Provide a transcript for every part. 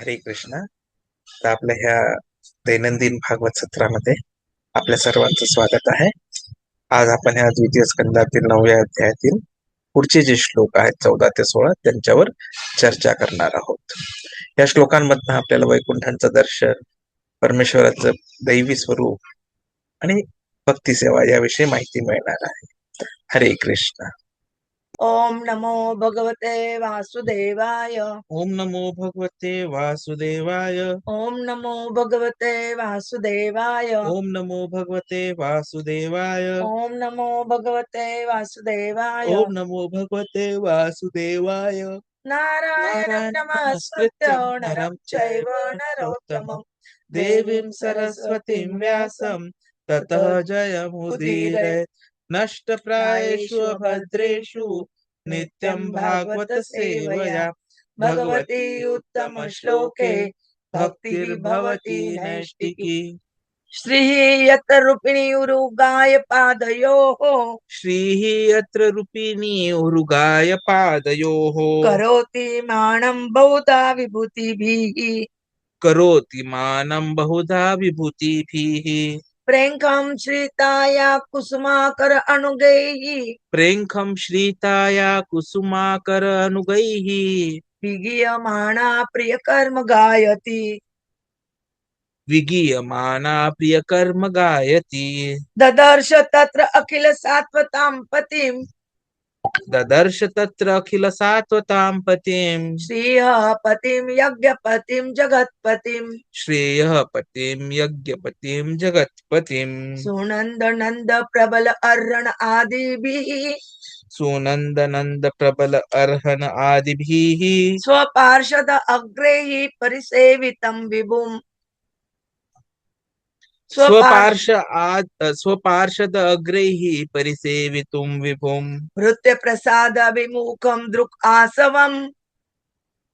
हरे कृष्ण. तर आपल्या ह्या दैनंदिन भागवत सत्रामध्ये आपल्या सर्वांचं स्वागत आहे. आज आपण ह्या द्वितीय स्कंदातील नवव्या अध्यायातील पुढचे जे श्लोक आहेत चौदा ते सोळा त्यांच्यावर चर्चा करणार आहोत. या श्लोकांमधनं आपल्याला वैकुंठांचं दर्शन परमेश्वराचं दैवी स्वरूप आणि भक्तिसेवा याविषयी माहिती मिळणार आहे. हरे कृष्ण. ओम नमो भगवते वासुदेवाय। ओम नमो भगवते वासुदेवाय। ओम नमो भगवते वासुदेवाय। ओम नमो भगवते वासुदेवाय। ओम नमो भगवते वासुदेवाय। ओम नमो भगवते वासुदेवाय। नारायणं नमस्कृत्य नरं चैव नरोत्तमं। देवीं सरस्वतीं व्यासं। ततः जयमुदीरयेत् नष्टप्रायेषु भद्रेषु नित्यं भागवत सेवया। भगवती उत्तमश्लोके भक्तिर्भवति नैष्टिकी। श्रीः यत् रूपिणी उरुगाय पादयोः। श्रीः यत्र रूपिणी उरुगाय पादयोः। करोति मानं बहुधा विभूतिभिः। करोति मानं बहुधा विभूतिभिः। प्रेङ्कं श्रिताया कुसुमाकर अणुगैः प्रेङ्खं श्रीताया कुसुमाकर अनुगैः। विगीयमाणा प्रियकर्म गायति। विगीयमाना प्रियकर्म गायति। ददर्श तत्र अखिल सात्वतां पतिं ददर्श तत्र अखिल सात्वतां पतिं श्रियः पतिं यज्ञपतिं जगत्पतिं श्रेयः पतिं यज्ञपतिं जगत्पतिं सुनन्दनन्द प्रबल अर्हण आदिभिः। सुनन्दनन्द प्रबल अर्हन आदिभिः। स्वपार्षद अग्रैः परिसेवितं विभुम्। स्वपार्श आद स्वपार्षद अग्रैः परिसेवितुं विभुम् भृत्यप्रसादविमुखं दृक् आसवम्।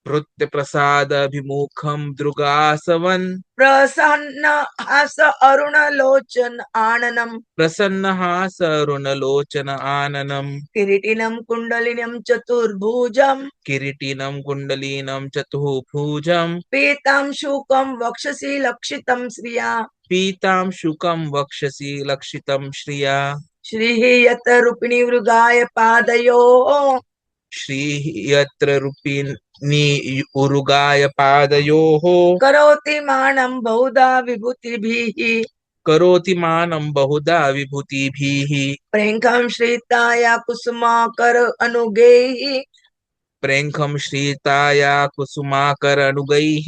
भृत्यप्रसादभिमुखं दृगासवन् प्रसन्न हास अरुणलोचन आननम्। प्रसन्नहास अरुणलोचन आननं किरीटिनं कुण्डलिनं चतुर्भुजम्। किरीटिनं कुण्डलीनं चतुर्भुजं पीतां शुकं वक्षसि लक्षितं श्रिया पीतां शुकं वक्षसि लक्षितं श्रिया। श्रीः यत रूपिणी मृगाय पादयोः। श्रीः यत्र रूपिणी उरुगाय पादयोः। करोति मानं बहुधा विभूतिभिः। करोति मानं बहुधा विभूतिभिः। प्रेङ्कं श्रीताया कुसुमाकर अनुगैः प्रेङ्खं श्रीताया कुसुमाकर अनुगैः।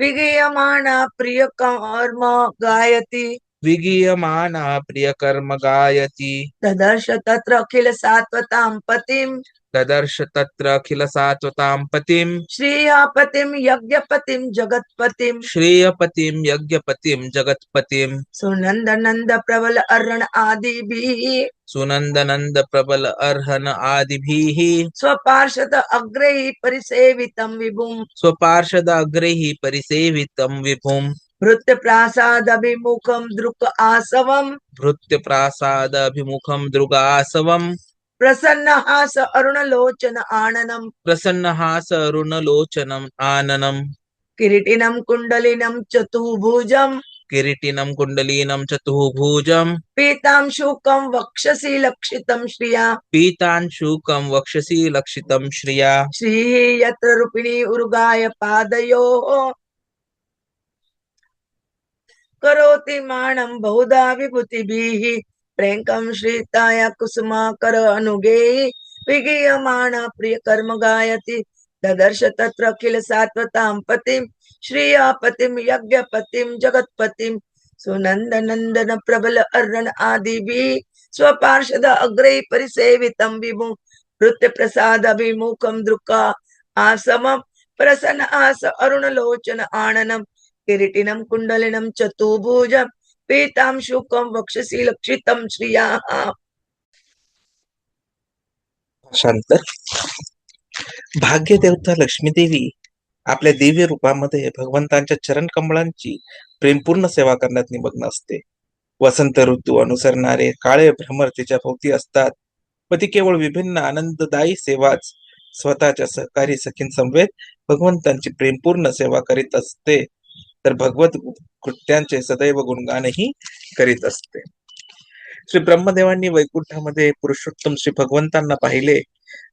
विगीयमाना प्रियकर्म गायति। विगीयमाना प्रियकर्म गायति। ददर्श तत्र अखिल सात्वतां पतिं ददर्श तत्र अखिल सात्वतां पतिं श्रीयापतिं यज्ञपतिं जगत्पतिं श्रेयपतिं यज्ञपतिं जगत्पतिं सुनन्दनन्द प्रबल अर्हण आदिभिः। सुनन्दनन्द प्रबल अर्हन आदिभिः। स्वपार्षद अग्रैः परिसेवितं विभुम्। स्वपार्षद अग्रैः परिसेवितं विभुम्। भृत्यप्रासादभिमुखं दृक् आसवम्। भृत्यप्रासादभिमुखं दृगासवम् प्रसन्नहास अरुणलोचन आननम्। प्रसन्नहास अरुणलोचनम् आननम्। किरीटिनं कुण्डलिनं चतुर्भुजम्। किरीटिनं कुण्डलीनं चतुर्भुजम्। पीतां शुकं वक्षसि लक्षितं श्रिया। पीतांशुकं वक्षसि लक्षितं श्रिया। श्रीः यत्र रूपिणी उरुगाय पादयोः। करोति माणं बहुधा विभूतिभिः। प्रेङ्कं श्रीताय कुसुमाकर अनुगे। विगीयमाण प्रियकर्म गायति। ददर्श तत्र किल सात्वतां पतिं। श्रियापतिं यज्ञपतिं जगत्पतिं। सुनन्दनन्दन प्रबल अर्णन आदिभिः। स्वपार्षद अग्रे परिसेवितं विमु नृत्यप्रसादभिमुखं दृक्का आसमं। प्रसन्न आस अरुणलोचन आननम् किरीटिनम कुंडलिनम चतुर्भुजं पीताम शुकम वक्षसी लक्षितम श्रिया। शांतर भाग्यदेवता लक्ष्मीदेवी आपल्या दिव्य रूपामध्ये भगवंतांच्या चरण कमळांची प्रेमपूर्ण सेवा करण्यात निमग्न असते. वसंत ऋतू अनुसरणारे काळे भ्रमर तिच्या भोवती असतात. व ती केवळ विभिन्न आनंददायी सेवाच स्वतःच्या सहकारी सखीन समवेत भगवंतांची प्रेमपूर्ण सेवा करीत असते. तर भगवत कृत्यांचे सदैव गुणगानही करीत असते. श्री ब्रह्मदेवांनी वैकुंठामध्ये पुरुषोत्तम श्री भगवंतांना पाहिले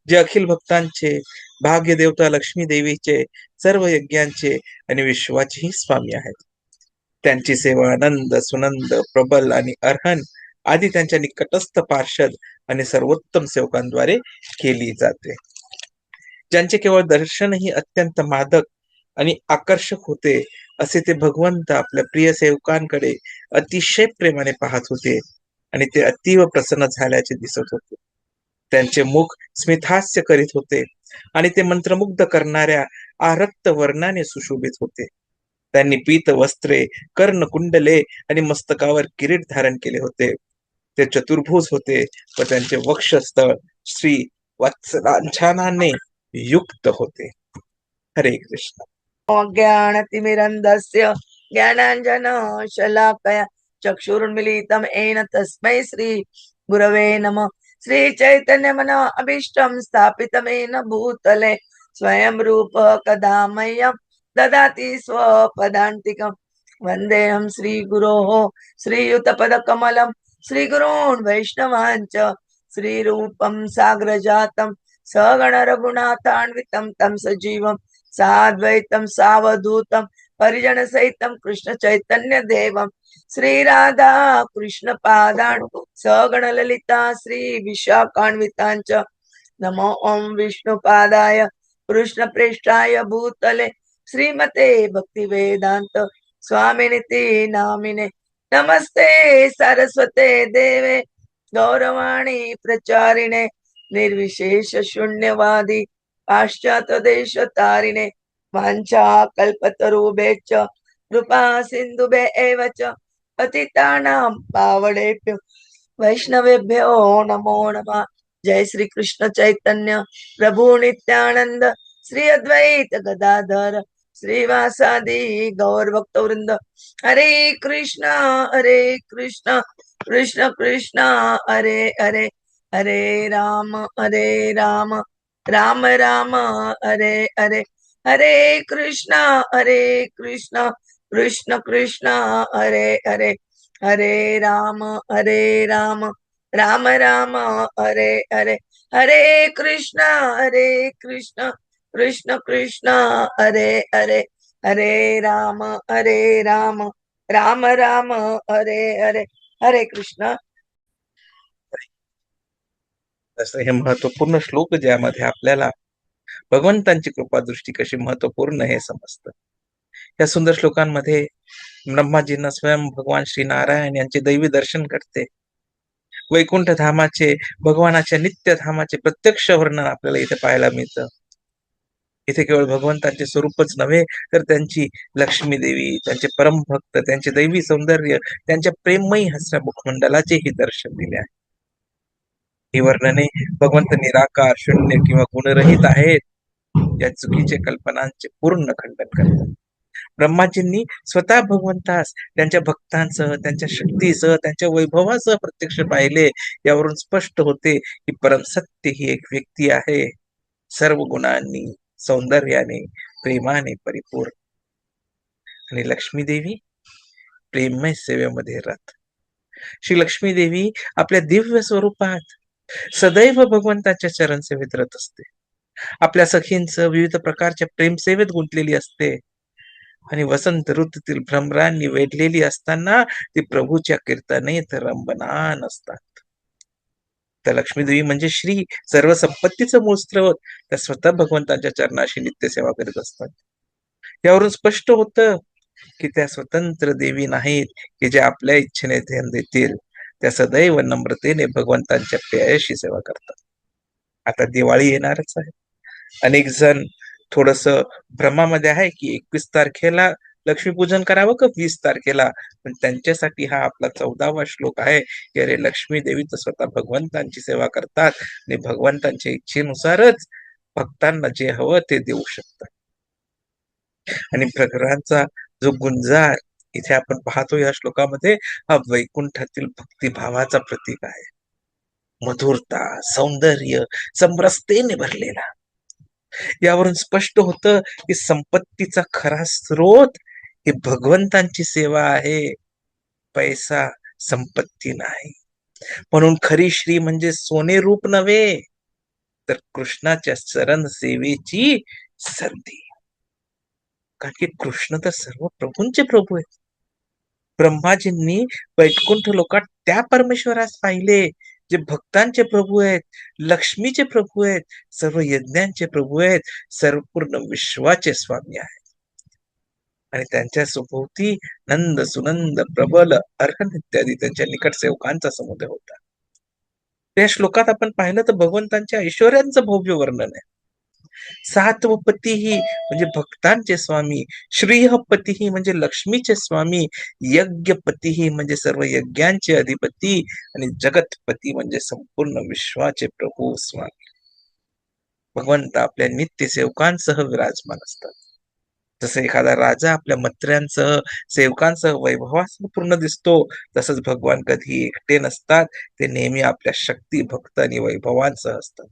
जे अखिल भक्तांचे भाग्य देवता लक्ष्मी देवीचे सर्व यज्ञांचे आणि विश्वाचेही स्वामी आहेत. त्यांची सेवा आनंद सुनंद प्रबल आणि अर्हन आदी त्यांच्या निकटस्थ पार्षद आणि सर्वोत्तम सेवकांद्वारे केली जाते. ज्यांचे केवळ दर्शनही अत्यंत मादक आणि आकर्षक होते असे ते भगवंत आपल्या प्रिय सेवकांकडे अतिशय प्रेमाने पाहत होते आणि ते अतीव प्रसन्न झाल्याचे दिसत होते. त्यांचे मुख स्मितहास्य करीत होते आणि ते मंत्रमुग्ध करणाऱ्या आरक्त वर्णाने सुशोभित होते. त्यांनी पीत वस्त्रे कर्ण कुंडले आणि मस्तकावर किरीट धारण केले होते. ते चतुर्भुज होते व त्यांचे वक्षस्थळ श्री वत्सलांछानाने युक्त होते. हरे कृष्ण. ज्ञानतिमिरन्धस्य ज्ञानाञ्जन शलाकया चक्षुरुन्मिलितं येन तस्मै श्री गुरवे नमः। श्रीचैतन्यमन अभीष्टं स्थापितमेन भूतले स्वयं रूप कदा मह्यं ददाति स्वपदान्तिकं। वन्देऽहं श्रीगुरोः श्रीयुतपदकमलं श्रीगुरून् वैष्णवाञ्च श्रीरूपं साग्रजातं सगणरघुनाथान्वितं तं सजीवं साद्वैतं सावधूतं कृष्ण पादान सगण ललिता सगणललिता श्रीविशाखान्विताञ्च नमो ॐ विष्णुपादाय कृष्णप्रेष्ठाय भूतले श्रीमते भक्तिवेदान्त स्वामिनिति नामिने नमस्ते सरस्वते देवे गौरवाणी प्रचारिणे निर्विशेष शून्यवादी पाश्चात्य देश तारिणे वाञ्छा च कृपा सिंधुभे एव च पतितानां पावडेभ्य। वैष्णवेभ्यो नमो नमः। जय श्री कृष्ण चैतन्य। प्रभु नित्यानंद श्री अद्वैत गदाधर। श्रीवासादि गौर भक्तवृंद हरे कृष्ण हरे कृष्ण। कृष्ण कृष्ण हरे हरे। हरे राम हरे राम। राम राम हरे हरे हरे कृष्ण हरे कृष्ण कृष्ण कृष्ण हरे हरे हरे राम हरे राम राम राम हरे हरे हरे कृष्ण हरे कृष्ण कृष्ण कृष्ण हरे हरे हरे राम हरे राम राम राम हरे हरे हरे कृष्ण। असं हे महत्त्वपूर्ण श्लोक ज्यामध्ये आपल्याला भगवंतांची कृपादृष्टी कशी महत्त्वपूर्ण हे समजतं. या सुंदर श्लोकांमध्ये ब्रह्माजींना स्वयं भगवान श्री नारायण यांचे दैवी दर्शन करते. वैकुंठ धामाचे भगवानाच्या नित्य धामाचे प्रत्यक्ष वर्णन आपल्याला इथे पाहायला मिळतं. इथे केवळ भगवंतांचे स्वरूपच नव्हे तर त्यांची लक्ष्मी देवी त्यांचे परमभक्त त्यांचे दैवी सौंदर्य त्यांच्या प्रेममयी हसऱ्या मुखमंडलाचेही दर्शन दिले आहे. ही वर्णने भगवंत निराकार शून्य किंवा गुणरहित आहेत या चुकीचे कल्पनांचे पूर्ण खंडन करतात. ब्रह्माजींनी स्वतः भगवंतास त्यांच्या भक्तांसह त्यांच्या शक्तीसह त्यांच्या वैभवासह प्रत्यक्ष पाहिले यावरून स्पष्ट होते की परम सत्य ही एक व्यक्ती आहे. सर्व गुणांनी सौंदर्याने प्रेमाने परिपूर्ण. आणि लक्ष्मी देवी प्रेममय सेवेमध्ये रथ श्री लक्ष्मी देवी आपल्या दिव्य स्वरूपात सदैव भगवंताच्या चरण सेवेत रत असते. आपल्या सखींचं विविध प्रकारच्या प्रेमसेवेत गुंतलेली असते. आणि वसंत ऋतूतील भ्रमरांनी वेढलेली असताना ती प्रभूच्या कीर्तनेत रंबनान असतात. तर लक्ष्मीदेवी म्हणजे श्री सर्व संपत्तीचं मूळ स्रोत. त्या स्वतः भगवंतांच्या चरणाशी नित्य सेवा करीत असतात. यावरून स्पष्ट होतं की त्या स्वतंत्र देवी नाहीत की ज्या आपल्या इच्छेने ध्यान देतील. त्या सदैव नम्रतेने भगवंतांच्या पेयाशी सेवा करतात. आता दिवाळी येणारच आहे. अनेक जण थोडस भ्रमामध्ये आहे की एकवीस तारखेला लक्ष्मीपूजन करावं का वीस तारखेला? पण त्यांच्यासाठी हा आपला चौदावा श्लोक आहे की अरे लक्ष्मी देवी तर स्वतः भगवंतांची सेवा करतात आणि भगवंतांच्या इच्छेनुसारच भक्तांना जे हवं ते देऊ शकतात. आणि प्रकारांचा जो गुंजार इथे आपण पाहतो या श्लोकामध्ये हा वैकुंठातील भक्तिभावाचा प्रतीक आहे. मधुरता सौंदर्य समरसतेने भरलेला. यावरून स्पष्ट होतं की संपत्तीचा खरा स्रोत ही भगवंतांची सेवा आहे. पैसा संपत्ती नाही. म्हणून खरी श्री म्हणजे सोने रूप नव्हे तर कृष्णाच्या चरण सेवेची संधी कारण की कृष्ण तर सर्व प्रभूंचे प्रभू आहेत. ब्रह्माजींनी वैकुंठ लोकात त्या परमेश्वरास पाहिले जे भक्तांचे प्रभू आहेत लक्ष्मीचे प्रभू आहेत सर्व यज्ञांचे प्रभू आहेत सर्व पूर्ण विश्वाचे स्वामी आहेत. आणि त्यांच्या सुभोवती नंद सुनंद प्रबल अर्हन इत्यादी त्यांच्या निकट सेवकांचा समुदाय होता. त्या श्लोकात आपण पाहिलं तर भगवंतांच्या ऐश्वर्यांचं भव्य वर्णन आहे. सात्वपतीही म्हणजे भक्तांचे स्वामी श्रीहपती ही म्हणजे लक्ष्मीचे स्वामी यज्ञपती ही म्हणजे सर्व यज्ञांचे अधिपती आणि जगतपती म्हणजे संपूर्ण विश्वाचे प्रभू स्वामी. भगवंत आपल्या नित्य सेवकांसह विराजमान असतात. जसं एखादा राजा आपल्या मंत्र्यांसह सेवकांसह वैभवासह पूर्ण दिसतो तसंच भगवान कधी एकटे नसतात ते नेहमी आपल्या शक्ती भक्त आणि वैभवांसह असतात.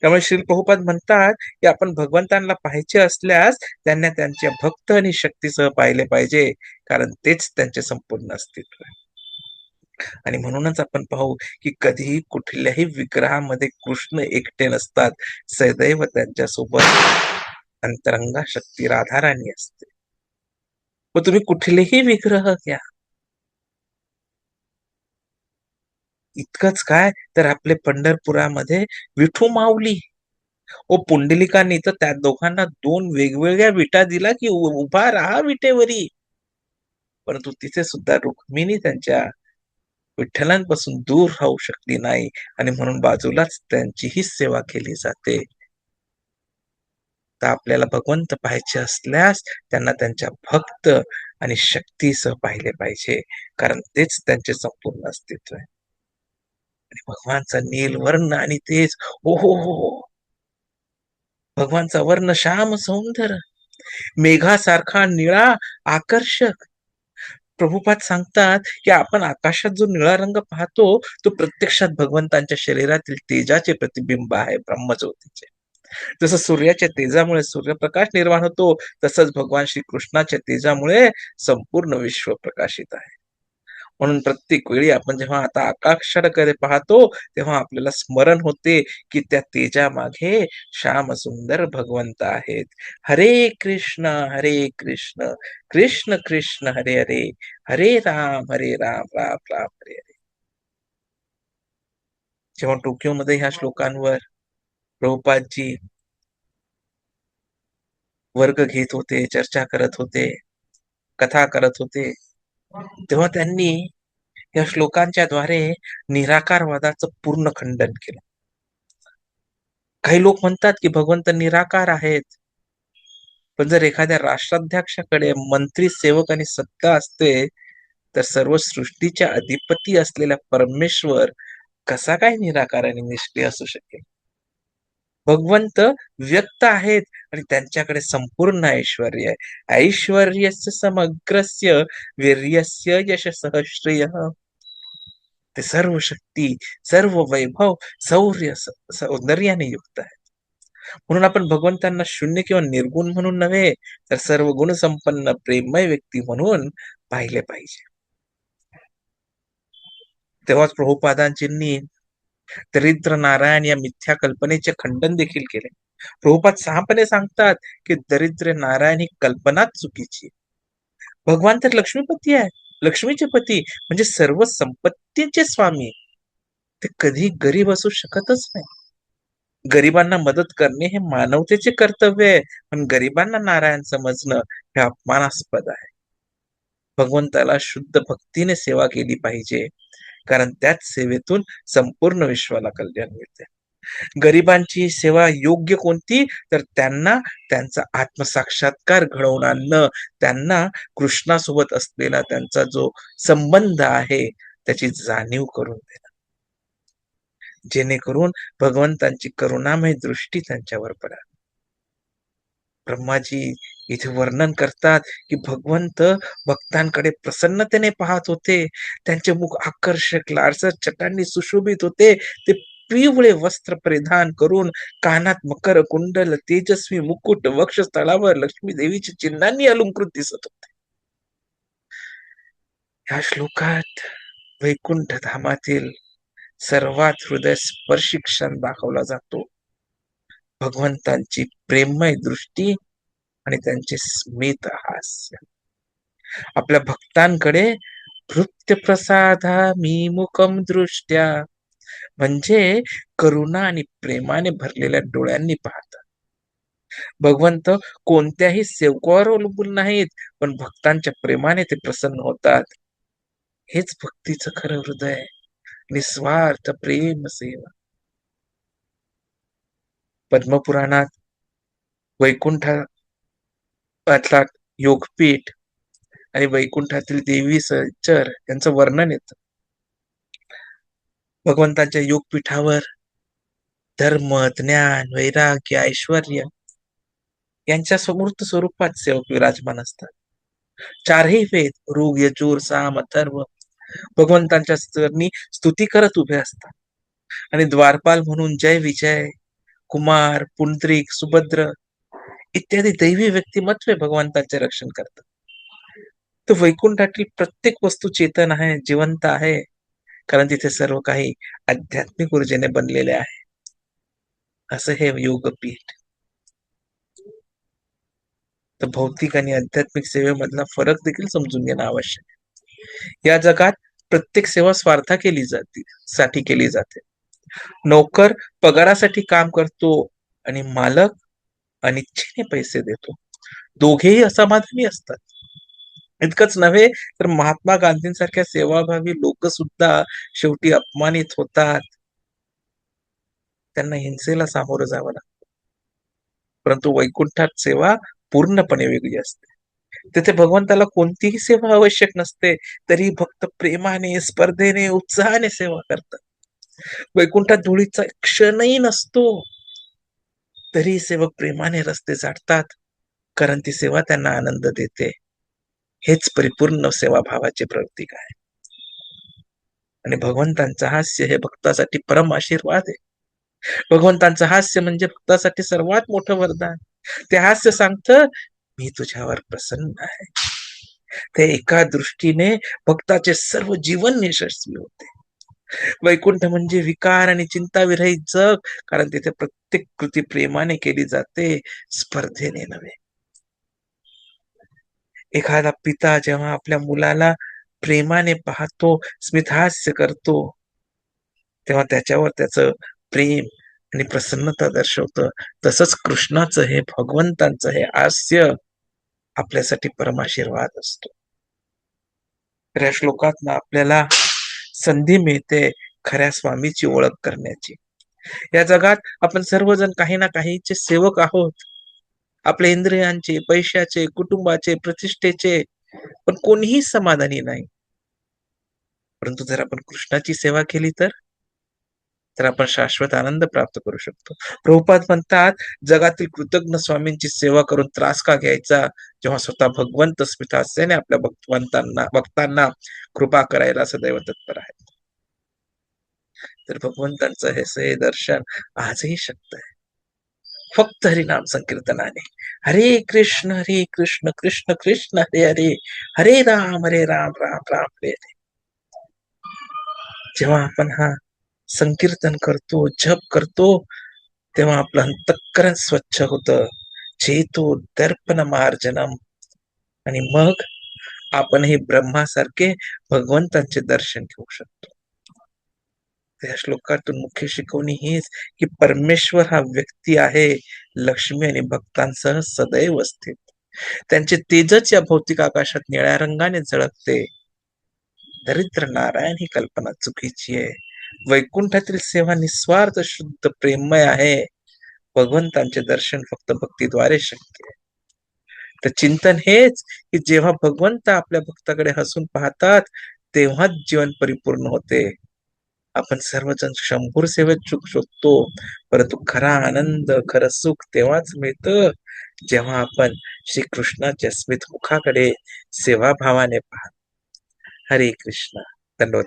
त्यामुळे श्री प्रभुपाद म्हणतात की आपण भगवंतांना पाहायचे असल्यास त्यांना त्यांच्या भक्त आणि शक्तीसह पाहिले पाहिजे. कारण तेच त्यांचे संपूर्ण अस्तित्व आहे. आणि म्हणूनच आपण पाहू की कधीही कुठल्याही विग्रहामध्ये कृष्ण एकटे नसतात. सदैव त्यांच्यासोबत अंतरंगा शक्ती राधाराणी असते. मग तुम्ही कुठलेही विग्रह घ्या. इतकंच काय? तर आपले पंढरपुरामध्ये विठू माऊली. ओ पुंडलिकांनी तर त्या दोघांना दोन वेगवेगळ्या विटा दिला की उभा राहा विटेवरी. परंतु तिथे सुद्धा रुक्मिणी त्यांच्या विठ्ठलांपासून दूर राहू शकली नाही आणि म्हणून बाजूलाच त्यांचीही सेवा केली जाते. तर आपल्याला भगवंत पाहायचे असल्यास त्यांना त्यांच्या भक्त आणि शक्तीसह पाहिले पाहिजे. कारण तेच त्यांचे संपूर्ण अस्तित्व आहे. आणि भगवानचा नील वर्ण आणि तेज हो हो हो. भगवानचा वर्ण श्याम सौंदर्य मेघासारखा निळा आकर्षक. प्रभुपात सांगतात की आपण आकाशात जो निळा रंग पाहतो तो प्रत्यक्षात भगवंतांच्या शरीरातील तेजाचे प्रतिबिंब आहे ब्रह्मज्योतीचे. जसं सूर्याच्या तेजामुळे सूर्यप्रकाश निर्माण होतो तसंच भगवान श्री कृष्णाच्या तेजामुळे संपूर्ण विश्व प्रकाशित आहे. म्हणून प्रत्येक वेळी आपण जेव्हा आता आकाक्षाकडे पाहतो तेव्हा आपल्याला स्मरण होते की त्या तेजा मागे श्याम सुंदर भगवंत आहेत. हरे कृष्ण हरे कृष्ण कृष्ण कृष्ण हरे हरे हरे राम हरे राम राम राम हरे हरे. जेव्हा टोकियोमध्ये ह्या श्लोकांवर प्रभुपादजी वर्ग घेत होते चर्चा करत होते कथा करत होते तेव्हा त्यांनी या श्लोकांच्या द्वारे निराकारवादाचं पूर्ण खंडन केलं. काही लोक म्हणतात की भगवंत निराकार आहेत. पण जर एखाद्या राष्ट्राध्यक्षाकडे मंत्री सेवक आणि सत्ता असते तर सर्व सृष्टीच्या अधिपती असलेला परमेश्वर कसा काय निराकार आणि निष्क्रिय असू शकेल? भगवंत व्यक्त आहेत आणि त्यांच्याकडे संपूर्ण ऐश्वर्य आहे. ऐश्वर्यस्य समग्रस्य वीर्यस्य यशसः श्रेय ते सर्व शक्ती सर्व वैभव सौर्य सौंदर्याने युक्त आहे म्हणून आपण भगवंतांना शून्य किंवा निर्गुण म्हणून नव्हे तर सर्व गुणसंपन्न प्रेममय व्यक्ती म्हणून पाहिले पाहिजे. तेव्हाच प्रभुपादांची दरिद्र नारायण या मिथ्या कल्पनेचे खंडन देखील केले. प्रभुपाद सहापणे सांगतात की दरिद्र नारायण ही कल्पनाच चुकीची भगवान तर लक्ष्मीपती आहे. लक्ष्मीचे पती म्हणजे सर्व संपत्तीचे स्वामी ते कधी गरीब असू शकतच नाही. गरिबांना मदत करणे हे मानवतेचे कर्तव्य आहे. पण गरिबांना नारायण समजणं हे अपमानास्पद आहे. भगवंताला शुद्ध भक्तीने सेवा केली पाहिजे. कारण त्याच सेवेतून संपूर्ण विश्वाला कल्याण मिळते. गरिबांची सेवा योग्य कोणती? तर त्यांना त्यांचा आत्मसाक्षात्कार घडवून आणणं. त्यांना कृष्णासोबत असलेला त्यांचा जो संबंध आहे त्याची जाणीव करून देणं. जेणेकरून भगवंतांची करुणामय दृष्टी त्यांच्यावर पडा ब्रह्माजी इथे वर्णन करतात की भगवंत भक्तांकडे प्रसन्नतेने पाहत होते. त्यांचे मुख आकर्षक लारसर चटांनी सुशोभित होते. ते पिवळे वस्त्र परिधान करून कानात मकर कुंडल तेजस्वी मुकुट वक्षस्थळावर लक्ष्मी देवीची चिन्हांनी अलंकृत दिसत होते. या श्लोकात वैकुंठ धामातील सर्वात हृदय स्पर्शी क्षण दाखवला जातो. भगवंतांची प्रेममय दृष्टी आणि त्यांचे स्मित हास्य. आपल्या भक्तांकडे भृत्य प्रसादा मी मुकम दृष्ट्या म्हणजे करुणा आणि प्रेमाने भरलेल्या डोळ्यांनी पाहतात. भगवंत कोणत्याही सेवकावर अवलंबून नाहीत पण भक्तांच्या प्रेमाने ते प्रसन्न होतात. हेच भक्तीचं खरं हृदय निस्वार्थ प्रेम सेवा. पद्मपुराणात वैकुंठातला योगपीठ आणि वैकुंठातील देवी सचर यांचं वर्णन येतं. भगवंतांच्या योगपीठावर धर्म ज्ञान वैराग्य ऐश्वर यांच्या समूर्त स्वरूपात सेवक विराजमान असतात. चारही वेद ऋग यजूर साम अथर्व भगवंतांच्या चरणी स्तुती करत उभे असतात. आणि द्वारपाल म्हणून जय विजय कुमार पुंडरीक सुभद्र इत्यादी दैवी व्यक्तिमत्वे भगवंतांचे रक्षण करतात. तर वैकुंठातील प्रत्येक वस्तू चेतन आहे जिवंत आहे कारण तिथे सर्व काही आध्यात्मिक ऊर्जेने बनलेले आहे. असं हे योगपीठ. तर भौतिक आणि आध्यात्मिक सेवेमधला फरक देखील समजून घेणं आवश्यक आहे. या जगात प्रत्येक सेवा स्वार्था केली जाते साठी केली जाते. नोकर पगारासाठी काम करतो आणि मालक अनिच्छेने पैसे देतो. दोघेही असमाधानी असतात. इतकंच नव्हे तर महात्मा गांधींसारख्या सेवाभावी लोक सुद्धा शेवटी अपमानित होतात. त्यांना हिंसेला सामोरं जावं लागतं. परंतु वैकुंठात सेवा पूर्णपणे वेगळी असते. तिथे भगवंताला कोणतीही सेवा आवश्यक नसते तरी भक्त प्रेमाने स्पर्धेने उत्साहाने सेवा करतात. वैकुंठात धुळीचा क्षणही नसतो. तरी सेवक प्रेमाने रस्ते झाडतात कारण ती सेवा त्यांना आनंद देते. हेच परिपूर्ण सेवाभावाचे प्रतीक आहे. आणि भगवंतांचं हास्य हे भक्तासाठी परम आशीर्वाद आहे. भगवंतांचं हास्य म्हणजे भक्तासाठी सर्वात मोठं वरदान. ते हास्य सांगतं मी तुझ्यावर प्रसन्न आहे. ते एका दृष्टीने भक्ताचे सर्व जीवन यशस्वी होते. वैकुंठ म्हणजे विकार आणि चिंताविरहित जग कारण तिथे प्रत्येक कृती प्रेमाने केली जाते स्पर्धेने नव्हे. एखादा पिता जेव्हा आपल्या मुलाला प्रेमाने पाहतो स्मितहास्य करतो तेव्हा त्याच्यावर त्याचं प्रेम आणि प्रसन्नता दर्शवतं. तसंच कृष्णाचं हे भगवंतांचं हे हास्य आपल्यासाठी परमाशीर्वाद असतो. या श्लोकात आपल्याला संधी मिळते खऱ्या स्वामीची ओळख करण्याची. या जगात आपण सर्वजण काही ना काहीचे सेवक आहोत. आपल्या इंद्रियांचे पैशाचे कुटुंबाचे प्रतिष्ठेचे पण कोणीही समाधानी नाही. परंतु जर आपण कृष्णाची सेवा केली तर? तर आपण शाश्वत आनंद प्राप्त करू शकतो. प्रभुपाद म्हणतात जगातील कृतज्ञ स्वामींची सेवा करून त्रास का घ्यायचा? जेव्हा स्वतः भगवंत स्मितास्याने आपल्या भक्तवंतांना भक्तांना कृपा करायला सदैव तत्पर आहेत. तर भगवंतांचं हे से दर्शन आजही शक्य आहे. फक्त हरिनाम संकीर्तनाने. हरे कृष्ण हरे कृष्ण कृष्ण कृष्ण हरे हरे. हरे राम हरे राम राम राम हरे हरे. जेव्हा आपण हा संकीर्तन करतो जप करतो तेव्हा आपलं अंतःकरण स्वच्छ होत. चेतो दर्पण मार्जनम. आणि मग आपण हे ब्रह्मासारखे भगवंतांचे दर्शन घेऊ शकतो. त्या श्लोकातून मुख्य शिकवणी हीच की परमेश्वर हा व्यक्ती आहे लक्ष्मी आणि भक्तांसह सदैव स्थित. त्यांचे तेजच या भौतिक आकाशात निळ्या रंगाने झळकते. दरिद्र नारायण ही कल्पना चुकीची आहे. वैकुंठातील सेवा निस्वार्थ शुद्ध प्रेममय आहे. भगवंतांचे दर्शन फक्त भक्तीद्वारे शक्य आहे. तर चिंतन हेच की जेव्हा भगवंत आपल्या भक्ताकडे हसून पाहतात तेव्हाच जीवन परिपूर्ण होते. आपण सर्वजण शंभर सेवेत चूक शोधतो. परंतु खरा आनंद खरं सुख तेव्हाच मिळतं जेव्हा आपण श्री कृष्णाच्या स्मित मुखाकडे सेवाभावाने पाहतो. हरे कृष्ण. दंडवत